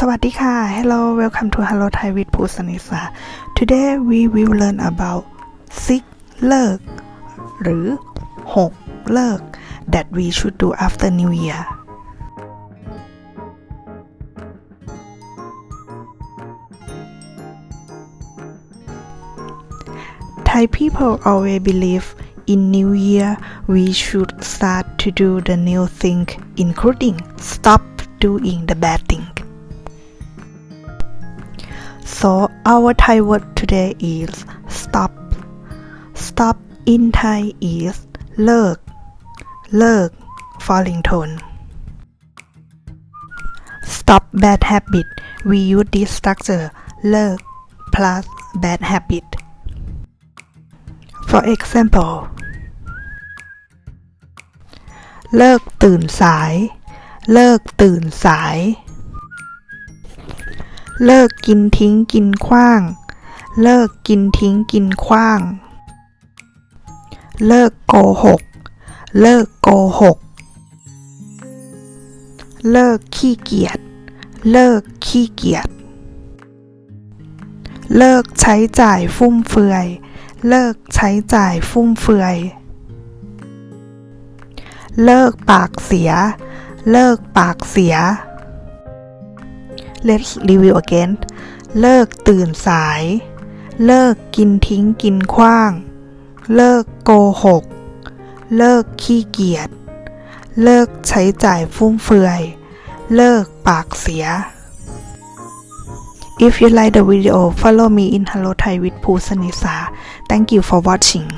สวัสดีค่ะ Hello welcome to Hello Thai with ภูสนิสา Today we will learn about six เลิก หรือ 6 เลิก that we should do after New Year Thai people always believe in New Year we should start to do the new thing including stop doing the bad thing So our Thai word today is stop. Stop in Thai is เลิก เลิก falling tone. Stop bad habit. We use this structure เลิก plus bad habit. For example เลิกตื่นสาย เลิกตื่นสาย เลิกกินทิ้งกินขว้าง เลิกกินทิ้งกินขว้าง เลิกโกหก เลิกโกหก เลิกขี้เกียจ เลิกขี้เกียจ เลิกใช้จ่ายฟุ่มเฟือย เลิกใช้จ่ายฟุ่มเฟือย เลิกปากเสีย เลิกปากเสีย Let's review again เลิกตื่นสาย เลิกกินทิ้งกินขว้าง เลิกโกหก เลิกขี้เกียจ เลิกใช้จ่ายฟุ่มเฟือย เลิกปากเสีย If you like the video follow me in Hello Thai with ภูสนิสา Thank you for watching